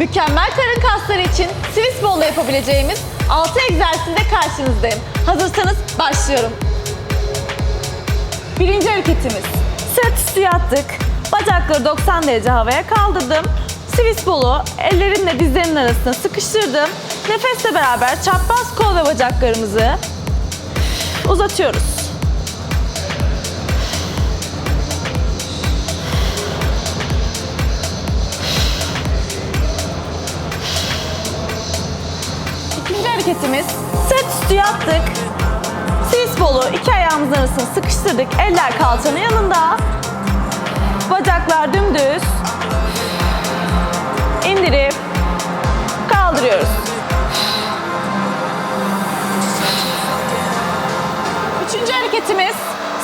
Mükemmel karın kasları için Swiss Ball'la yapabileceğimiz 6 egzersizle karşınızdayım. Hazırsanız başlıyorum. Birinci hareketimiz. Sırt üstü yattık. Bacakları 90 derece havaya kaldırdım. Swiss ball'u ellerimle dizlerimin arasına sıkıştırdım. Nefesle beraber çapraz kol ve bacaklarımızı uzatıyoruz. Hareketimiz sırt üstü yattık. Swiss ball'u iki ayağımızın arasına sıkıştırdık. Eller kalçanın yanında. Bacaklar dümdüz. İndirip kaldırıyoruz. Üçüncü hareketimiz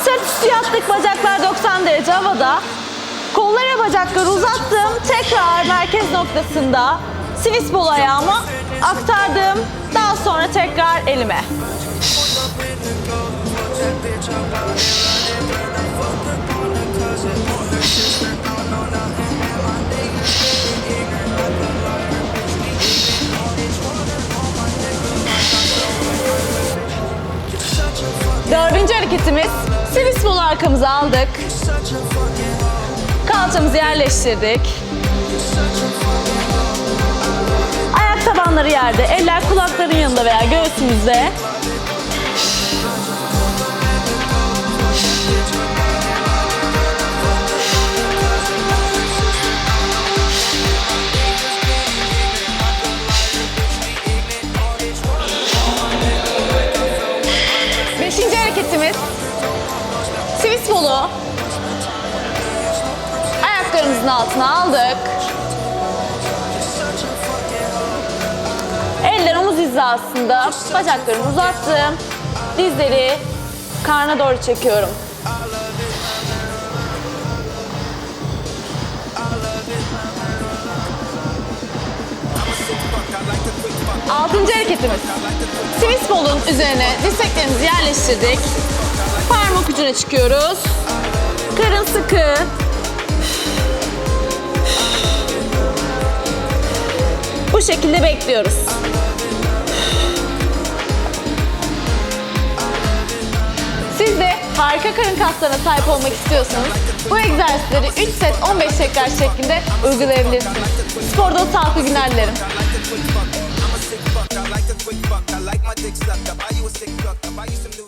sırt üstü yattık. Bacaklar 90 derece havada. Kolları ve bacakları uzattım. Tekrar merkez noktasında Swiss ball ayağımı aktardım. Daha sonra tekrar elime. Dördüncü hareketimiz Swiss ball'u arkamıza aldık. Kalçamızı yerleştirdik. Ayak tabanları yerde, eller kulakların yanında veya göğsümüzde. Beşinci hareketimiz Swiss ball'u ayaklarımızın altına aldık. Hizasında, bacaklarımı uzattım. Dizleri karna doğru çekiyorum. Altıncı hareketimiz. Swiss ball'un üzerine dirseklerimizi yerleştirdik. Parmak ucuna çıkıyoruz. Karın sıkı. Bu şekilde bekliyoruz. De harika karın kaslarına sahip olmak istiyorsanız bu egzersizleri 3 set 15 tekrar şeklinde uygulayabilirsiniz. Sporda sağlıklı günler dilerim. I like the quick fuck, I like my dick sucked. I buy you a sick fuck, I buy you some new